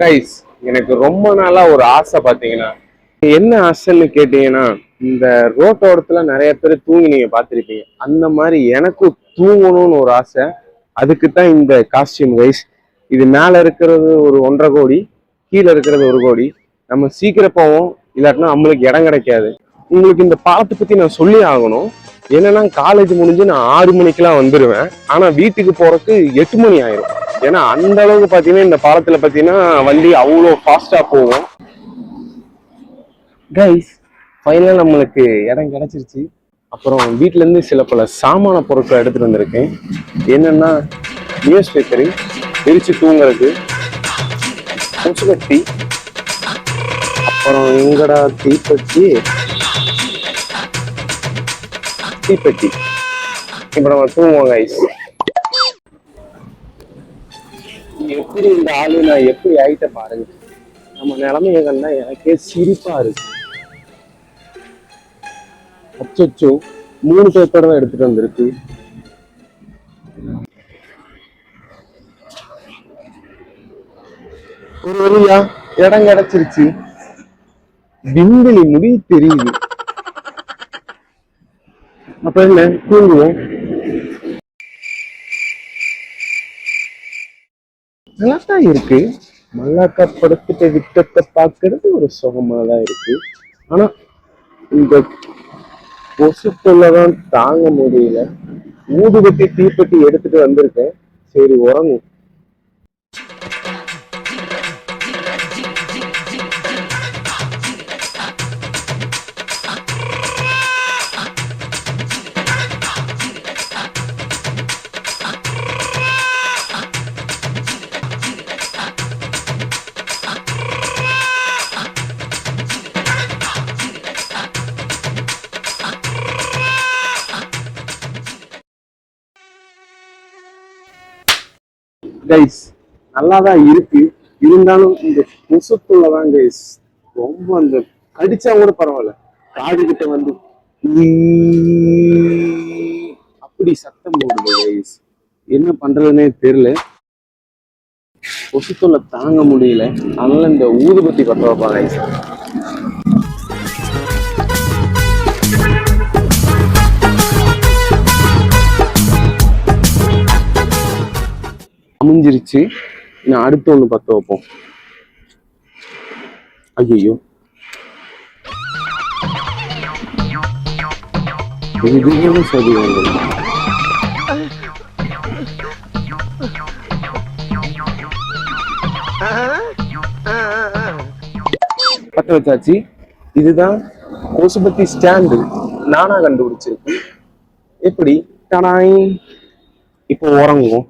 Guys எனக்கு ரொம்ப நாளா ஒரு ஆசை பாத்தீங்கன்னா என்ன ஆசைன்னு கேட்டீங்கன்னா இந்த ரோட்டோரத்துல நிறைய பேர் தூங்கி நீங்க பார்த்திருப்பீங்க. அந்த மாதிரி எனக்கும் தூங்கணும்னு ஒரு ஆசை. அதுக்கு தான் இந்த காஸ்டியூம் கைஸ் இது மேல இருக்கிறது ஒரு ஒன்றரை கோடி கீழே இருக்கிறது ஒரு கோடி. நம்ம சீக்கிரம் போவோம். இல்லாட்டினா நம்மளுக்கு இடம் கிடைக்காது. உங்களுக்கு இந்த பாலத்தை பத்தி நான் சொல்லி ஆகணும். என்னன்னா காலேஜ் முடிஞ்சு நான் ஆறு மணிக்கெல்லாம் வந்துடுவேன் ஆனா வீட்டுக்கு போறதுக்கு எட்டு மணி ஆயிரும். ஏன்னா அந்த அளவுக்கு பாத்தீங்கன்னா இந்த பாலத்துல பாத்தீங்கன்னா வண்டி அவ்வளோ ஃபாஸ்டா போகும். கைஸ் ஃபைனலாக நம்மளுக்கு இடம் கிடைச்சிருச்சு. அப்புறம் வீட்ல இருந்து சில பல சாமான பொருட்களை எடுத்துட்டு வந்திருக்கேன். என்னன்னா நியூஸ் பேப்பரு விரிச்சு தூங்குறது கொசுவத்தி அப்புறம் எங்கடா தீப்பெட்டி தீப்பெட்டி. இப்போ நம்ம தூங்குவோம் கைஸ் எப்படி இந்த ஆளு நான் எப்படி ஆயிட்ட பாருங்க. நம்ம நிலைமைய கண்டா எனக்கே சிரிப்பா இருக்கு. அச்சோ மூணு பேப்பர் தான் எடுத்துட்டு வந்திருக்கு. ஒரு வழியா இடம் கிடைச்சிருச்சு. விண்வெளி முடி தெரியுது. அப்ப என்ன தூங்குவோம். நல்லா தான் இருக்கு. மல்லாக்கா படுத்துட்டு விட்டத்தை பார்க்கறது ஒரு சுகமா தான் இருக்கு. ஆனா இந்த கொசு தான் தாங்க முடியல. ஊதுபத்தி தீப்பெட்டி எடுத்துட்டு வந்திருக்கேன். சரி உறங்கும் கைஸ் நல்லாதான் இருக்கு. இருந்தாலும் இந்த கொசுக்குள்ளதான் கைஸ் ரொம்ப அந்த கடிச்சா கூட பரவாயில்ல. காது கிட்ட வந்து அப்படி சத்தம் போடுது கைஸ் என்ன பண்றதுன்னே தெரியல. கொசுத்தொல்லை தாங்க முடியல. அதனால இந்த ஊதுபத்தி பற்ற வைப்பாங்க கைஸ் அமைஞ்சிருச்சு. நான் அடுத்து ஒண்ணு பத்த வைப்போம். ஐயோ இது சரி பத்த வச்சாச்சு. இதுதான் கொசுபத்தி ஸ்டாண்டு. நானா கண்டுபிடிச்சிருக்கு எப்படி? தனாய். இப்போ உறங்குவோம்.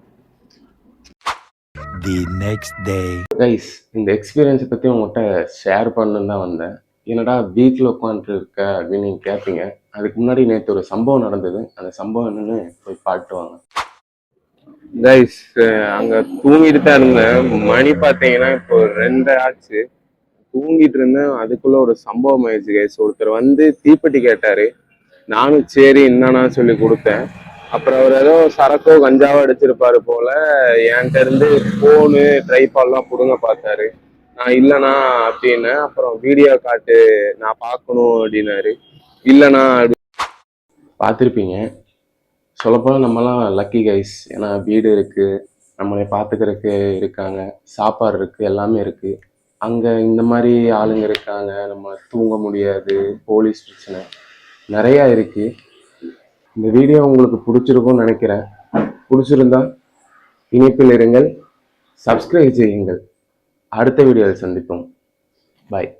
தி நெக்ஸ்ட் டே கைஸ் இந்த எக்ஸ்பீரியன்ஸை பற்றி உங்கள்கிட்ட ஷேர் பண்ணுன்னு தான் வந்தேன். என்னடா வீட்டில் உட்காந்துட்டு இருக்க அப்படின்னு நீங்கள் கேட்பீங்க அதுக்கு முன்னாடி நேற்று ஒரு சம்பவம் நடந்தது. அந்த சம்பவம் என்னன்னு போய் பாட்டுவாங்க கைஸ் அங்கே தூங்கிட்டு தான் இருந்தேன். மணி பார்த்தீங்கன்னா இப்போ ரெண்டு ஆச்சு. தூங்கிட்டு இருந்தேன். அதுக்குள்ள ஒரு சம்பவம் ஆயிடுச்சு கைஸ் ஒருத்தர் வந்து தீப்பெட்டி கேட்டாரு. நானும் சரி என்னன்னா சொல்லி கொடுத்தேன். அப்புறம் அவர் ஏதோ சரக்கோ கஞ்சாவோ அடிச்சிருப்பாரு போல. என்கிட்ட இருந்து போனு ட்ரைபால்லாம் புடுங்க பார்த்தாரு. நான் இல்லைண்ணா அப்படின்னேன் அப்புறம் வீடியோ காட்டு நான் பார்க்கணும் அப்படின்னாரு. இல்லைண்ணா அப்படி. பார்த்துருப்பீங்க. சொல்லப்போனால் நம்மலாம் லக்கி கைஸ் ஏன்னா வீடு இருக்குது நம்மளை பார்த்துக்கிறதுக்கு இருக்காங்க. சாப்பாடு இருக்குது எல்லாமே இருக்குது அங்கே இந்த மாதிரி ஆளுங்க இருக்காங்க. நம்ம தூங்க முடியாது. போலீஸ் பிரச்சனை. நிறையா இருக்குது இந்த வீடியோ உங்களுக்கு பிடிச்சிருக்கும்னு நினைக்கிறேன். பிடிச்சிருந்தா இணைப்பில் இருங்கள். சப்ஸ்கிரைப் செய்யுங்கள். அடுத்த வீடியோவில் சந்திப்போம். பாய்